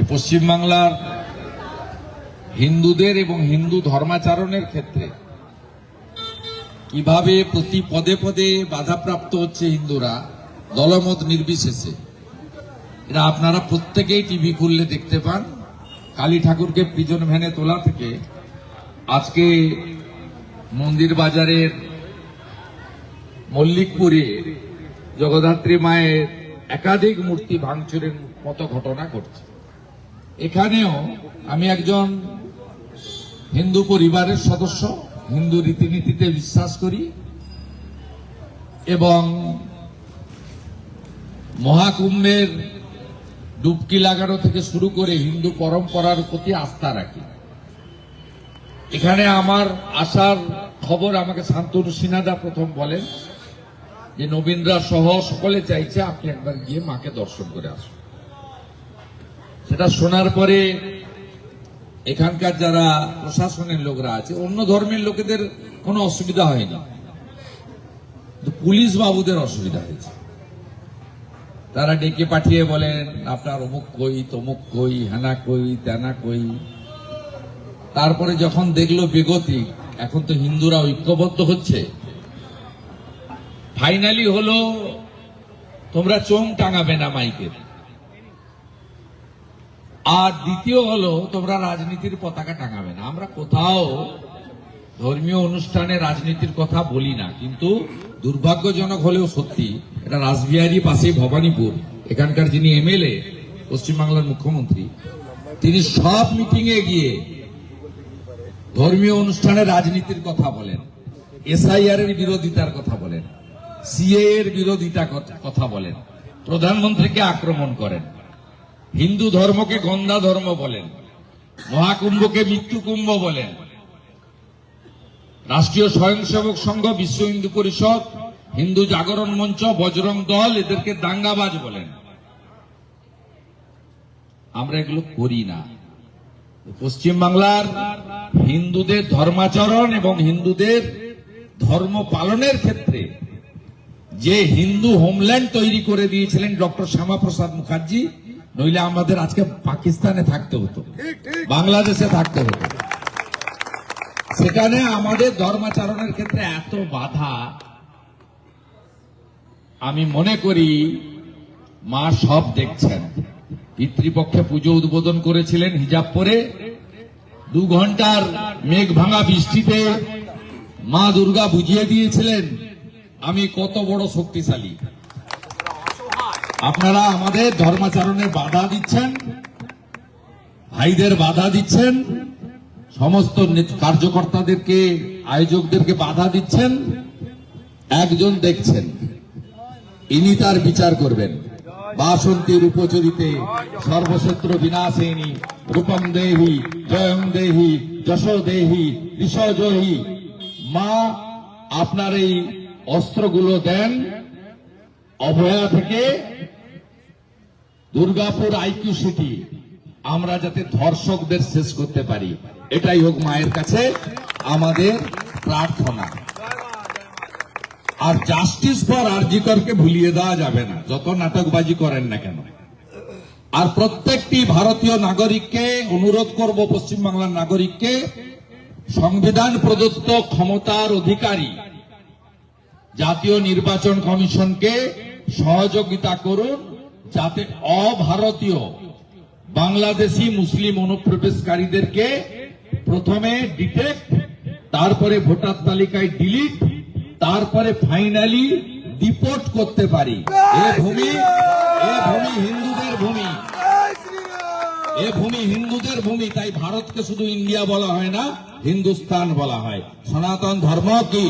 যে পশ্চিমবাংলার হিন্দুদের এবং হিন্দু ধর্মাচরণের ক্ষেত্রে কীভাবে প্রতি পদে পদে বাধাপ্রাপ্ত হচ্ছে হিন্দুরা, দলমত নির্বিশেষে, এটা আপনারা প্রত্যেকেই টিভি খুললে দেখতে পান। কালী ঠাকুরকে প্রিজন ভ্যানে তোলা থেকে আজকে মন্দির বাজারের মল্লিকপুরে জগদ্ধাত্রী মায়ের একাধিক মূর্তি ভাঙচুরের মতো ঘটনা ঘটছে। এখানেও আমি একজন হিন্দু পরিবারের সদস্য, হিন্দু রীতিনীতিতে বিশ্বাস করি এবং মহাকুম্ভের ডুবকি লাগানো থেকে শুরু করে হিন্দু পরম্পরার প্রতি আস্থা রাখি। এখানে আমার আসার খবর আমাকে শান্তনু সিনহা প্রথম বলেন যে নবীনরা সহ সকলে চাইছে আপনি একবার গিয়ে মাকে দর্শন করে আসুন। সেটা শোনার পরে এখানকার যারা প্রশাসনের লোকরা আছে, অন্য ধর্মের লোকেদের কোনো অসুবিধা হয়নি। পুলিশ বাবুদের অসুবিধা হয়েছে। তারা ডেকে পাঠিয়ে বলেন, আপনার অমুক কই, তমুক কই, হেনা কই, তেনা কই। তারপরে যখন দেখল বেগতি, এখন তো হিন্দুরা ঐক্যবদ্ধ হচ্ছে। ফাইনালি হলো, তোমরা চোং টাঙাবে না মাইকের। আর দ্বিতীয় হলো, তোমরা রাজনীতির পতাকা টাঙাবে না। আমরা কোথাও ধর্মীয় অনুষ্ঠানে রাজনীতির কথা বলি না, কিন্তু দুর্ভাগ্যজনক হলেও সত্যি, এটা রাসবিহারী পাশে ভবানীপুর, এখানকার যিনি এমএলএ, পশ্চিমবাংলার মুখ্যমন্ত্রী, তিনি সব মিটিং এ গিয়ে ধর্মীয় অনুষ্ঠানে রাজনীতির কথা বলেন এসআইআর এর বিরোধিতার কথা বলেন সিএ এর বিরোধিতা কথা বলেন, প্রধানমন্ত্রীকে আক্রমণ করেন। হিন্দু ধর্মকে গন্ধা ধর্ম বলেন, মহাকুম্ভকে মৃত্যু কুম্ভ বলেন। রাষ্ট্রীয় স্বয়ংসেবক সংঘ, বিশ্ব হিন্দু পরিষদ, হিন্দু জাগরণ মঞ্চ, বজরং দল এদেরকে দাঙ্গাবাজ বলেন। আমরা এগুলো করি না। পশ্চিমবাংলার হিন্দুদের ধর্মাচরণ এবং হিন্দুদের ধর্ম পালনের ক্ষেত্রে যে হিন্দু হোমল্যান্ড তৈরি করে দিয়েছিলেন ডক্টর শ্যামাপ্রসাদ মুখার্জি নইলে আমাদের আজকে পাকিস্তানে থাকতে হতো। বাংলাদেশে থাকতে হতো। সেখানে আমাদের ধর্মাচরণের ক্ষেত্রে এত বাধা আমি মনে করি মা সব দেখছেন। পিতৃপক্ষে পুজো উদ্বোধন করেছিলেন হিজাব পরে। দু ঘণ্টার মেঘ ভাঙা বৃষ্টিতে মা দুর্গা বুঝিয়ে দিয়েছিলেন আমি কত বড় শক্তিশালী। আপনারা আমাদের ধর্মাচরণে বাধা দিচ্ছেন, ভাইদের বাধা দিচ্ছেন, সমস্ত কার্যকর্তাদেরকে, আয়োজকদেরকে বাধা দিচ্ছেন, একজন দেখছেন, ইনি তার বিচার করবেন। বাসন্তীর উপচরিতে সর্বশত্রু বিনাশিনী, রূপম দেহি, জয়ং দেহি, যশ দেহি ঋষজহি মা, আপনার এই অস্ত্রগুলো দেন, অভয়া থেকে দুর্গাপুর আইকিউ সিটি আমরা যাতে ধর্ষকদের শেষ করতে পারি। এটাই হোক মায়ের কাছে আমাদের প্রার্থনা। আর জাস্টিস ফর আরজিকরকে ভুলিয়ে দেওয়া যাবে না, যত নাটকবাজি করেন না কেন। আর প্রত্যেকটি ভারতীয় নাগরিককে অনুরোধ করব, পশ্চিমবাংলার নাগরিককে, সংবিধান প্রদত্ত ক্ষমতার অধিকারী, জাতীয় নির্বাচন কমিশনকে সহযোগিতা করুন। যাতে অভারতীয় বাংলাদেশি মুসলিম অনুপ্রবেশকারীদেরকে প্রথমে ডিটেক্ট তারপরে ভোটার তালিকায় ডিলিট তারপরে ফাইনালি ডিপোর্ট করতে পারি। এ ভূমি এ ভূমি হিন্দুদের ভূমি। এ ভূমি হিন্দুদের ভূমি, তাই ভারতকে শুধু ইন্ডিয়া বলা হয় না, হিন্দুস্তান বলা হয়। সনাতন ধর্ম কি?